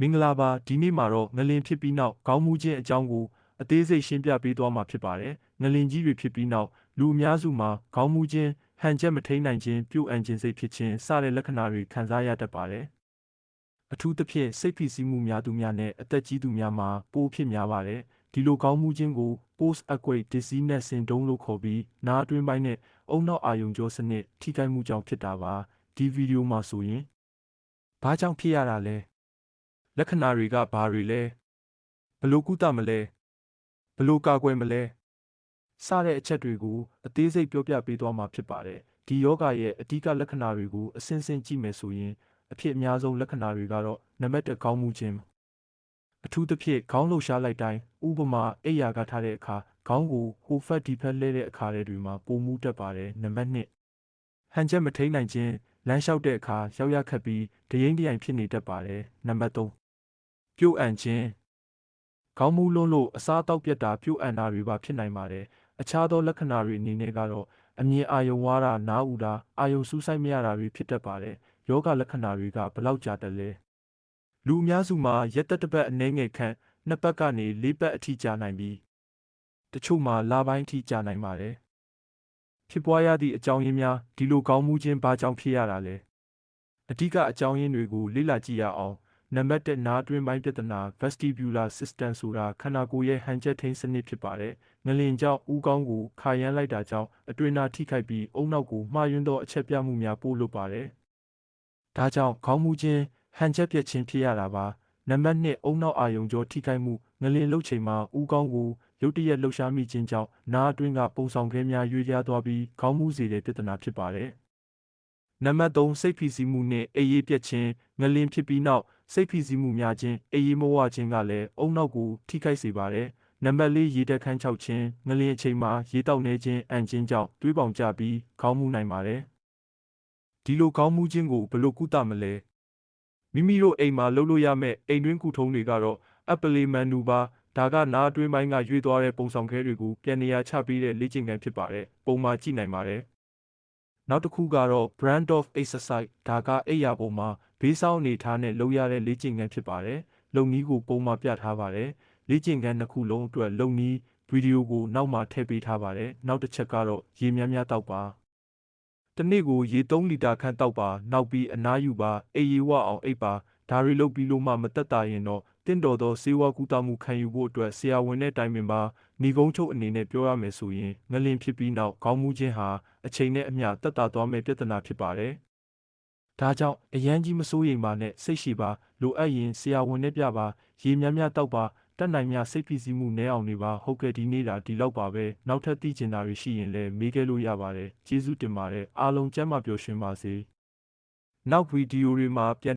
မင်္ဂလာပါဒီနေ့မှာတော့ငလင်ဖြစ်ပြီးနောက်ခေါင်းမူခြင်းအကြောင်းကိုအသေးစိတ်ရှင်းပြပေးသွားမှာဖြစ်ပါတယ်ငလင်ကြီးတွေဖြစ်ပြီးနောက်လူအများစုမှာခေါင်းမူခြင်းဟန်ချက်မထိန်နိုင်ခြင်းပြုတ်အန်ခြင်းစိတ်ဖြစ်ခြင်းစတဲ့လက္ခဏာတွေခံစားရတတ်ပါတယ်အထူးသဖြင့်စိတ်ဖိစီးမှုများသူများနဲ့အသက်ကြီးသူများမှာပိုးဖြစ်များပါတယ်ဒီလိုခေါင်းမူခြင်းကို post acute dizziness syndrome လို့ခေါ်ပြီးနားအတွင်းပိုင်းနဲ့အုံနောက်အာယုံကြောစနစ်ထိခိုက်မှုကြောင့်ဖြစ်တာပါဒီဗီဒီယိုမှာဆိုရင်ဘာကြောင့်ဖြစ်ရတာလဲ လက္ခဏာတွေကဘာတွေလဲဘယ်လို့ကုသမလဲဘယ်လို့ကာကွယ်မလဲစတဲ့အချက်တွေကိုအသေးစိတ်ပြောပြပေးသွားမှာဖြစ်ပါတယ်ဒီယောဂရဲ့အဓိကလက္ခဏာတွေကိုအစဉ်စဉ်ကြည့်မယ်ဆိုရင်အဖြစ်အများဆုံးလက္ခဏာတွေကတော့နံပါတ်1ခေါင်းမူခြင်းအထူးသဖြင့်ခေါင်းလှုပ်ရှားလိုက်တိုင်းဥပမာအိပ်ယာကထားတဲ့အခါခေါင်းကိုဟိုဖက်ဒီဖက်လဲတဲ့အခါတွေမှာပုံမှုတတ်ပါတယ်နံပါတ်2ဟန်ချက်မထိန်နိုင်ခြင်းလမ်းလျှောက်တဲ့အခါရောက်ရခက်ပြီးဒရင်ဒရိုင်ဖြစ်နေတတ်ပါတယ်နံပါတ်3 ပြုတ်အန်ခြင်းခေါင်းမူးလွန်းလို့အစားအသောက်ပြတ်တာပြုတ်အန်တာတွေပါဖြစ်နိုင်ပါတယ်အခြားသောလက္ခဏာတွေအနေနဲ့ကတော့အမြင်အာရုံဝါတာနားဥတာအာရုံစူးစိုက်မရတာတွေဖြစ်တတ်ပါတယ်ယောဂလက္ခဏာတွေကဘယ်လောက်ကြာတလဲလူအများစုမှာရက်သက်တစ်ပတ်အနည်းငယ်ခန့်နှစ်ပတ်ကနေလေးပတ်အထိကြာနိုင်ပြီးတချို့မှာလပိုင်းအထိကြာနိုင်ပါတယ်ဖြစ်ပွားရသည့်အကြောင်းရင်းများဒီလိုကောင်းမှုခြင်းဘာကြောင့်ဖြစ်ရတာလဲအဓိကအကြောင်းရင်းတွေကိုလေ့လာကြည့်ရအောင် နံပါတ်1နားတွင်းပိုင်းပြဿနာ vestibular system ဆိုတာခန္ဓာကိုယ်ရဲ့ဟန်ချက်ထိန်းစနစ်ဖြစ်ပါတယ်။ငလင်ကြောင့်ဥကောင်းကိုခါရမ်းလိုက်တာကြောင့်အတွင်းနာထိခိုက်ပြီးအုံနောက်ကိုမှားယွင်းသောအချက်ပြမှုများပို့လုပ်ပါတယ်။ဒါကြောင့်ခေါင်းမူခြင်းဟန်ချက်ပြက်ခြင်းဖြစ်ရတာပါ။နံပါတ်2အုံနောက်အာယုံကြောထိခိုက်မှုငလင်လှုပ်ချိန်မှာဥကောင်းကိုရုတ်တရက်လှုပ်ရှားမိခြင်းကြောင့်နားအတွင်းကပုံဆောင်ခဲများရွေ့လျားသွားပြီးခေါင်းမူစေတဲ့ပြဿနာဖြစ်ပါတယ်။ နံပါတ်3စိတ်ဖိစီးမှုနှင့်အေးရေးပြက်ခြင်းငလင်ဖြစ်ပြီးနောက်စိတ်ဖိစီးမှုများခြင်းအေးရေးမဝခြင်းကလည်းအုံနောက်ကိုထိခိုက်စေပါတယ်။နံပါတ်4ရေတက်ခန်းချောက်ခြင်းငလင်အချိန်မှာရေတောက်နေခြင်းအန်ခြင်းကြောင့်တွေးပေါင်ကျပြီးခေါင်းမူနိုင်ပါတယ်။ဒီလိုခေါင်းမူခြင်းကိုဘယ်လိုကုသမလဲမိမိတို့အိမ်မှာလုပ်လို့ရမယ့်အိမ်တွင်းကုထုံးတွေကတော့အပလီမန်နူပါဒါကနားအတွင်းပိုင်းကရွေ့သွားတဲ့ပုံဆောင်ခဲတွေကိုပြန်နေရာချပေးတဲ့လေ့ကျင့်ခန်းဖြစ်ပါတယ်။ပုံမှန်ကြည့်နိုင်ပါတယ်။ နောက်တစ်ခုကတော့ brand of exercise ဒါကအိပ်ယာပေါ်မှာဘေးဆောင်းအနေထားနဲ့လုပ်ရတဲ့လေ့ကျင့်ခန်းဖြစ်ပါတယ်။လုံနည်းကိုပုံမှန်ပြထားပါတယ်။လေ့ကျင့်ခန်းတစ်ခုလုံးအတွက်လုံနည်းဗီဒီယိုကိုနောက်မှထည့်ပေးထားပါတယ်။နောက်တစ်ချက်ကတော့ရေများများတောက်ပါ။တစ်နေ့ကိုရေ3လီတာခန့်တောက်ပါ။နောက်ပြီးအနားယူပါ။အိပ်ရေဝအောင်အိပ်ပါ။ဒါတွေလုပ်ပြီးလို့မှမသက်သာရင်တော့တင့်တော်သောစေဝါကူတာမှုခံယူဖို့အတွက်ဆရာဝန်နဲ့တိုင်ပင်ပါ။ ဏီကုန်းချုပ်အနေနဲ့ပြောရမယ်ဆိုရင်ငလင်ဖြစ်ပြီးနောက်ခေါင်းမူခြင်းဟာအချိန်နဲ့အမျှတက်တာသွားမယ့်ပြဿနာဖြစ်ပါတယ်။ဒါကြောင့်အရန်ကြီးမစိုးရိမ်ပါနဲ့စိတ်ရှိပါလိုအပ်ရင်ဆရာဝန်နဲ့ပြပါရေများများတောက်ပါတက်နိုင်များစိတ်ဖိစီးမှုနည်းအောင်နေပါဟုတ်ကဲ့ဒီနေ့တာဒီလောက်ပါပဲနောက်ထပ်သိချင်တာတွေရှိရင်လည်းမေးခဲ့လို့ရပါတယ်ကျေးဇူးတင်ပါတယ်အားလုံးကျမ်းမာပျော်ရွှင်ပါစေနောက်ဗီဒီယိုတွေမှာပြန်